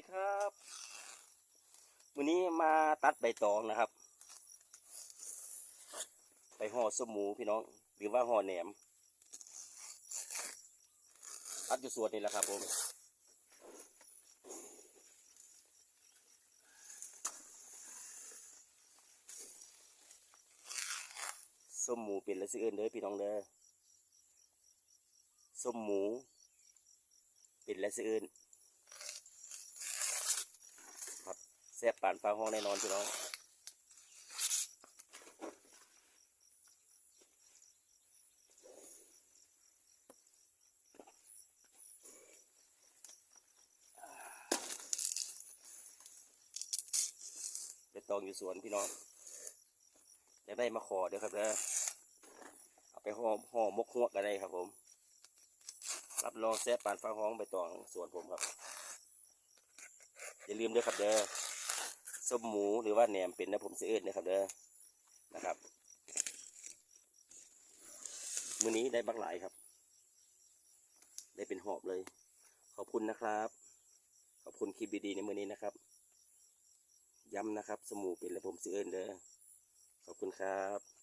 ดีครับวันนี้มาตัดใบตองนะครับ ไปห่อสมูพี่น้อง หรือว่าห่อแหนม ตัดอยู่สวนนี่แหละครับผมส้มหมูเป็นและสิเอินเด้อพี่น้องเด้อส้มหมูเป็นและสิเอิน แซ่บปานฟ้าห้องแน่นอนพี่น้องไปตองอยู่สวนพี่น้องอยากได้มาขอเดี๋ยวครับเด้อเอาไปห่อห่อมกหัวกันได้ครับผม รับรองแซ่บปานฟ้าห้องไปตองสวนผมครับอย่าลืมด้วยครับเด้อ ส้มหมูหรือว่าแหนมเป็นนะผมซื้อเอิญนะครับเด้อนะครับมือนี้ได้บักหลายครับ ได้เป็นหอบเลย ขอบคุณนะครับ ขอบคุณคลิปดีๆในมือนี้นะครับ ย้ำนะครับ สมูเป็นและผมซื้อเอิญเด้อขอบคุณครับ